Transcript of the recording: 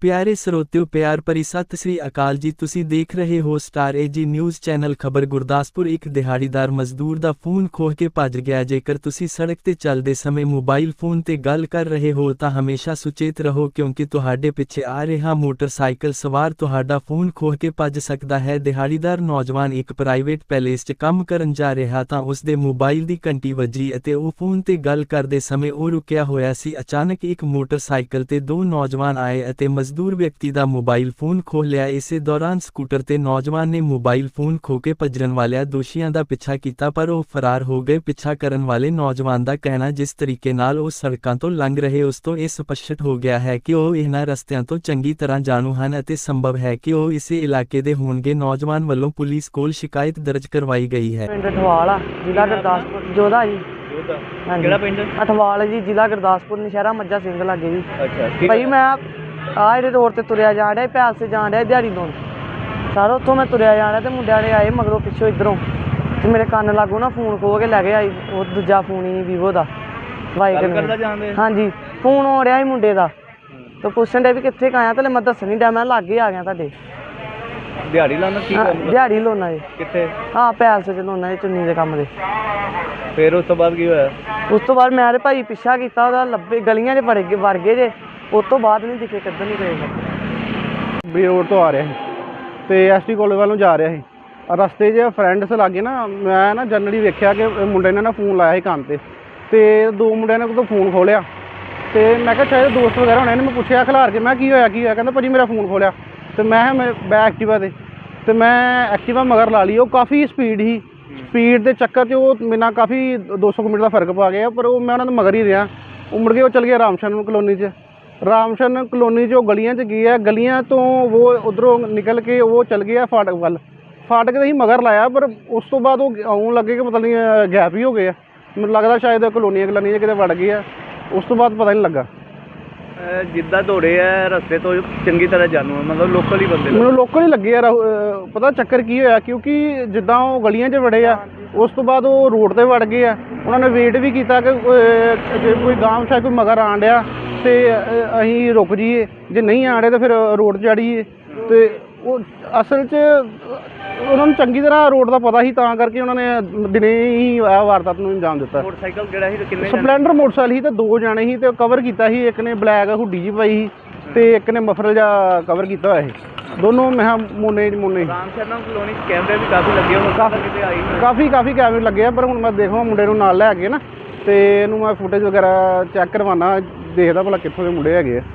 ਪਿਆਰੇ ਸਰੋਤਿਓ, ਪਿਆਰ ਭਰੀ ਸਤਿ ਸ੍ਰੀ ਅਕਾਲ ਜੀ। ਤੁਸੀਂ ਦੇਖ ਰਹੇ ਹੋ ਸਟਾਰ ਏਜੀ ਨਿਊਜ਼ ਚੈਨਲ ਖਬਰ ਗੁਰਦਾਸਪੁਰ। ਇੱਕ ਦਿਹਾੜੀਦਾਰ ਮਜ਼ਦੂਰ ਦਾ ਫੋਨ ਖੋਹ ਕੇ ਭੱਜ ਗਿਆ। ਜੇਕਰ ਤੁਸੀਂ ਸੜਕ ਤੇ ਚੱਲਦੇ ਸਮੇਂ ਮੋਬਾਈਲ ਫੋਨ ਤੇ ਗੱਲ ਕਰ ਰਹੇ ਹੋ, ਤਾਂ ਹਮੇਸ਼ਾ ਸੁਚੇਤ ਰਹੋ, ਕਿਉਂਕਿ ਤੁਹਾਡੇ ਪਿੱਛੇ ਆ ਰਿਹਾ ਮੋਟਰਸਾਈਕਲ ਸਵਾਰ। ਤੁਹਾਡਾ ਫੋਨ ਖੋਹ ਕੇ ਭੱਜ ਸਕਦਾ ਹੈ। ਦਿਹਾੜੀਦਾਰ ਨੌਜਵਾਨ ਇੱਕ ਪ੍ਰਾਈਵੇਟ ਪੈਲੇਸ 'ਚ ਕੰਮ ਕਰਨ ਜਾ ਰਿਹਾ ਤਾਂ ਉਸ ਦੇ ਮੋਬਾਈਲ ਦੀ ਘੰਟੀ ਵੱਜੀ ਅਤੇ ਉਹ ਫੋਨ ਤੇ ਗੱਲ ਕਰਦੇ ਸਮੇਂ ਉਹ ਰੁਕਿਆ ਹੋਇਆ ਸੀ। ਅਚਾਨਕ ਇੱਕ ਮੋਟਰਸਾਈਕਲ ਤੇ ਦੋ ਨੌਜਵਾਨ ਆਏ ਅਤੇ ਮਜ਼ਦੂਰ ਵਿਅਕਤੀ ਦਾ ਮੋਬਾਈਲ ਫੋਨ ਖੋਹ ਲਿਆ। ਇਸੇ ਦੌਰਾਨ ਸਕੂਟਰ ਤੇ ਨੌਜਵਾਨ ਨੇ ਮੋਬਾਈਲ ਫੋਨ ਖੋ ਕੇ ਭੱਜਣ ਵਾਲਿਆਂ ਦੋਸ਼ੀਆਂ ਦਾ ਪਿੱਛਾ ਕੀਤਾ ਪਰ ਉਹ ਫਰਾਰ ਹੋ ਗਏ। ਪਿੱਛਾ ਕਰਨ ਵਾਲੇ ਨੌਜਵਾਨ ਦਾ ਕਹਿਣਾ ਜਿਸ ਤਰੀਕੇ ਨਾਲ ਉਹ ਸੜਕਾਂ ਤੋਂ ਲੰਘ ਰਹੇ ਉਸ ਤੋਂ ਇਹ ਸਪਸ਼ਟ ਹੋ ਗਿਆ ਹੈ ਕਿ ਉਹ ਇਹਨਾਂ ਰਸਤਿਆਂ ਤੋਂ ਚੰਗੀ ਤਰ੍ਹਾਂ ਜਾਣੂ ਹਨ ਅਤੇ ਸੰਭਵ ਹੈ ਕਿ ਉਹ ਇਸੇ ਇਲਾਕੇ ਦੇ ਹੋਣਗੇ। ਨੌਜਵਾਨ ਵੱਲੋਂ ਪੁਲਿਸ ਕੋਲ ਸ਼ਿਕਾਇਤ ਦਰਜ ਕਰਵਾਈ ਗਈ ਹੈ। ਪਿੰਡ ਅਠਵਾਲ ਆ ਜ਼ਿਲ੍ਹਾ ਗੁਰਦਾਸਪੁਰ ਜੋਧਾ ਜੀ। ਕਿਹੜਾ ਪਿੰਡ? ਅਠਵਾਲ ਜੀ ਜ਼ਿਲ੍ਹਾ ਗੁਰਦਾਸਪੁਰ ਨਸ਼ਹਿਰਾ ਮੱਝਾ ਸਿੰਘ ਲਾਗੇ ਜੀ। ਅੱਛਾ ਭਾਈ ਮੈਂ ਆ ਜਿਹੜੇ ਰੋਡ ਤੇ ਤੁਰਿਆ ਜਾਣ ਡਿਆ ਪੈਲ ਸੇ ਜਾਣ ਡਿਆ ਦਿਹਾੜੀ ਤੋਂ ਸਾਰਾ ਉੱਥੋਂ ਮੈਂ ਤੁਰਿਆ ਜਾਣ ਡਿਆ ਤੇ ਮੁੰਡਿਆਂ ਨੇ ਆਏ ਮਗਰੋਂ ਪਿੱਛੋਂ ਇਧਰੋਂ। ਤੇ ਮੇਰੇ ਕੰਨ ਲਾਗੋ ਨਾ ਫੋਨ ਖੋਹ ਕੇ ਲੈ ਗਏ ਆਈ ਉਹ ਦੂਜਾ ਫੋਨ ਹੀ ਵੀਵੋ ਦਾ। ਵਾਈ ਗੱਲ ਕਰਦਾ ਜਾਂਦੇ ਹਾਂਜੀ ਫੋਨ ਹੋ ਰਿਹਾ ਸੀ ਮੁੰਡੇ ਦਾ। ਤੇ ਪੁੱਛਣ ਡੇ ਵੀ ਕਿੱਥੇ ਕਾਇਆ ਤੇ ਮੈਂ ਦੱਸਣ ਨਹੀਂ ਡਿਆ ਮੈਂ ਲਾਗੇ ਆ ਗਿਆ ਤੁਹਾਡੇ। ਦਿਹਾੜੀ ਲਾਉਣਾ ਕੀ ਕੰਮ ਦਿਹਾੜੀ ਲੋਨਾ ਜੀ ਕਿੱਥੇ? ਹਾਂ ਪੈਲ ਸੇ ਲੋਨਾ ਜੀ ਚੁੰਨੀ ਦੇ ਕੰਮ ਦੇ। ਫਿਰ ਉਸ ਤੋਂ ਬਾਅਦ ਕੀ ਹੋਇਆ? ਉਸ ਤੋਂ ਬਾਅਦ ਮੈਂ ਤੇ ਭਾਈ ਪਿੱਛਾ ਕੀਤਾ ਉਹਦਾ ਲੱਭੇ ਗਲੀਆਂ 'ਚ ਵੜ ਗਏ ਵੜ ਗਏ ਜੇ। ਉਸ ਤੋਂ ਬਾਅਦ ਨਹੀਂ ਦਿਖੇ, ਕਿੱਧਰ ਨਹੀਂ ਗਏ ਬੀ ਰੋਡ ਤੋਂ ਆ ਰਿਹਾ ਸੀ। ਤੇ ਐਸਟੀ ਕਾਲਜ ਵੱਲ ਨੂੰ ਜਾ ਰਿਹਾ ਸੀ। ਰਸਤੇ 'ਚ ਫਰੈਂਡਸ ਲਾਗੇ ਨਾ, ਮੈਂ ਨਾ ਜਨਰਲੀ ਵੇਖਿਆ ਕਿ ਮੁੰਡੇ ਨੇ ਨਾ ਫੋਨ ਲਾਇਆ ਸੀ ਕੰਨ ਤੇ। ਤੇ ਦੋ ਮੁੰਡਿਆਂ ਨੇ ਕੋਲ ਫੋਨ ਖੋਲਿਆ ਤੇ ਮੈਂ ਕਿਹਾ ਸ਼ਾਇਦ ਦੋਸਤ ਵਗੈਰਾ ਹੋਣੇ ਨੇ, ਮੈਂ ਪੁੱਛਿਆ ਖਿਲਾਰ ਕੇ, ਮੈਂ ਕੀ ਹੋਇਆ ਕੀ ਹੋਇਆ? ਕਹਿੰਦਾ ਭਾਜੀ ਮੇਰਾ ਫੋਨ ਖੋਲਿਆ ਤੇ ਮੈਂ ਕਿਹਾ ਮੈਂ ਬੈ ਐਕਟਿਵਾ ਤੇ। ਤੇ ਮੈਂ ਐਕਟਿਵਾ ਮਗਰ ਲਾ ਲਈ, ਉਹ ਕਾਫੀ ਸਪੀਡ ਸੀ। ਸਪੀਡ ਦੇ ਚੱਕਰ 'ਚ ਉਹ ਮੇਰੇ ਨਾਲ ਕਾਫੀ 200 ਮੀਟਰ ਦਾ ਫ਼ਰਕ ਪਾ ਗਿਆ, ਪਰ ਉਹ ਮੈਂ ਉਹਨਾਂ ਦੇ ਮਗਰ ਹੀ ਰਿਹਾ। ਉਹ ਮੁੜ ਕੇ ਉਹ ਚਲ ਗਿਆ ਰਾਮਸ਼ਨ ਕਲੋਨੀ 'ਚ। ਰਾਮਸ਼ਨ ਕਲੋਨੀ 'ਚ ਉਹ ਗਲੀਆਂ 'ਚ ਗਿਆ ਗਲੀਆਂ ਤੋਂ ਉਹ ਉਧਰੋਂ ਨਿਕਲ ਕੇ ਉਹ ਚਲ ਗਿਆ ਫਾਟਕ ਵੱਲ। ਫਾਟਕ ਦੇ ਹੀ ਮਗਰ ਲਾਇਆ ਪਰ ਉਸ ਤੋਂ ਬਾਅਦ ਉਹ ਆਉਣ ਲੱਗੇ ਕਿ ਪਤਾ ਨਹੀਂ ਗੈਪ ਹੀ ਹੋ ਗਏ ਆ। ਮੈਨੂੰ ਲੱਗਦਾ ਸ਼ਾਇਦ ਕਲੋਨੀਆਂ ਕਲੋਨੀਆਂ ਕਿਤੇ ਵੜ ਆ। ਉਸ ਤੋਂ ਬਾਅਦ ਪਤਾ ਨਹੀਂ ਲੱਗਾ। ਜਿੱਦਾਂ ਦੌੜੇ ਆ ਰਸਤੇ ਤੋਂ ਚੰਗੀ ਤਰ੍ਹਾਂ ਜਾਣੂ ਆ, ਮਤਲਬ ਲੋਕਲ ਹੀ ਬੰਦੇ ਮੈਨੂੰ ਲੋਕਲ ਹੀ ਲੱਗੇ ਆ ਪਤਾ ਚੱਕਰ ਕੀ ਹੋਇਆ ਕਿਉਂਕਿ ਜਿੱਦਾਂ ਉਹ ਗਲੀਆਂ 'ਚ ਵੜੇ ਆ ਉਸ ਤੋਂ ਬਾਅਦ ਉਹ ਰੋਡ ਤੇ ਵੜ ਗਏ ਆ। ਉਹਨਾਂ ਨੇ ਵੇਟ ਵੀ ਕੀਤਾ ਕਿ ਕੋਈ ਗਾਂਵ ਸ਼ਾਇਦ ਕੋਈ ਮਗਰ ਆਣ ਡਿਆ। ਤੇ ਅਸੀਂ ਰੁਕ ਜਾਈਏ। ਜੇ ਨਹੀਂ ਆਣ ਡਿਆ ਤਾਂ ਫਿਰ ਰੋਡ 'ਚ ਚੜੀਏ ਤੇ ਉਹ ਅਸਲ 'ਚ ਉਹਨਾਂ ਨੂੰ ਚੰਗੀ ਤਰ੍ਹਾਂ ਰੋਡ ਦਾ ਪਤਾ ਸੀ ਤਾਂ ਕਰਕੇ ਉਹਨਾਂ ਨੇ ਦਿਨੇ ਹੀ ਇਹ ਵਾਰਦਾਤ ਨੂੰ ਅੰਜਾਮ ਦਿੱਤਾ। ਮੋਟਰਸਾਈਕਲ ਜਿਹੜਾ ਸੀ ਕਿੰਨੇ? ਸਪਲੈਂਡਰ ਮੋਟਰਸਾਈਕਲ ਸੀ ਤੇ ਦੋ ਜਾਣੇ ਸੀ ਤੇ ਕਵਰ ਕੀਤਾ ਸੀ। ਇੱਕ ਨੇ ਬਲੈਕ ਹੁੱਡੀ ਜੀ ਪਾਈ ਸੀ ਤੇ ਇੱਕ ਨੇ ਮਫਰਲ ਜਿਹਾ ਕਵਰ ਕੀਤਾ ਹੋਇਆ ਸੀ। ਦੋਨੋਂ ਮੈਂ ਕਿਹਾ ਮੋਨੇ ਮੋਨੇ ਰਾਮ ਸ਼ਰਮਾ ਕਲੋਨੀ ਚ ਕੈਮਰੇ ਵੀ ਕਾਫੀ ਲੱਗੇ ਹੋਣ ਕਾਫੀ ਕਿਤੇ ਆਈ ਨਹੀਂ। ਕਾਫੀ ਕਾਫੀ ਕੈਮਰੇ ਲੱਗੇ ਆ ਪਰ ਹੁਣ ਮੈਂ ਦੇਖਾਂ ਮੁੰਡੇ ਨੂੰ ਨਾਲ ਲੈ ਕੇ ਨਾ ਤੇ ਇਹਨੂੰ ਮੈਂ ਫੁਟੇਜ ਵਗੈਰਾ ਚੈੱਕ ਕਰਵਾਉਣਾ। ਦੇਖਦਾ ਭਲਾ ਕਿੱਥੋਂ ਦੇ ਮੁੰਡੇ ਹੈਗੇ ਆ।